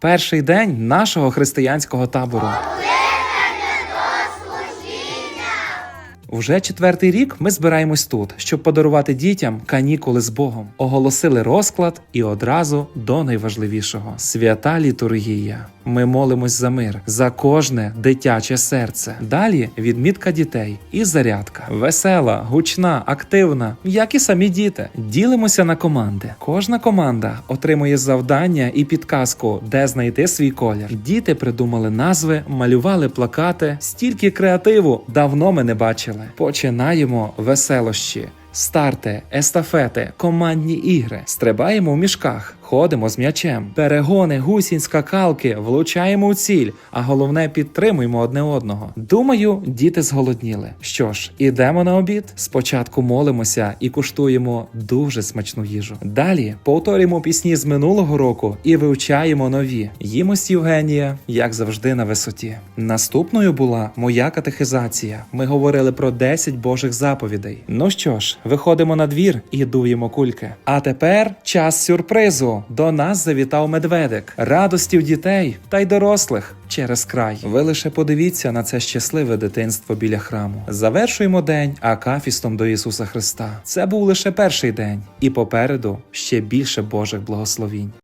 Перший день нашого християнського табору. Уже четвертий рік ми збираємось тут, щоб подарувати дітям канікули з Богом. Оголосили розклад і одразу до найважливішого свята літургія. Ми молимось за мир, за кожне дитяче серце. Далі відмітка дітей і зарядка. Весела, гучна, активна, як і самі діти. Ділимося на команди. Кожна команда отримує завдання і підказку, де знайти свій колір. Діти придумали назви, малювали плакати. Стільки креативу давно ми не бачили. Починаємо веселощі. Старти, естафети, командні ігри. Стрибаємо в мішках, ходимо з м'ячем, перегони, гусінь, скакалки, влучаємо у ціль, а головне підтримуємо одне одного. Думаю, діти зголодніли. Що ж, ідемо на обід. Спочатку молимося і куштуємо дуже смачну їжу. Далі повторюємо пісні з минулого року і вивчаємо нові. Їмо з Євгенія, як завжди, на висоті. Наступною була моя катехизація. Ми говорили про 10 Божих заповідей. Ну що ж, виходимо на двір і дуємо кульки. А тепер час сюрпризу. До нас завітав медведик. Радості в дітей та й дорослих через край. Ви лише подивіться на це щасливе дитинство біля храму. Завершуємо день акафістом до Ісуса Христа. Це був лише перший день, і попереду ще більше Божих благословінь.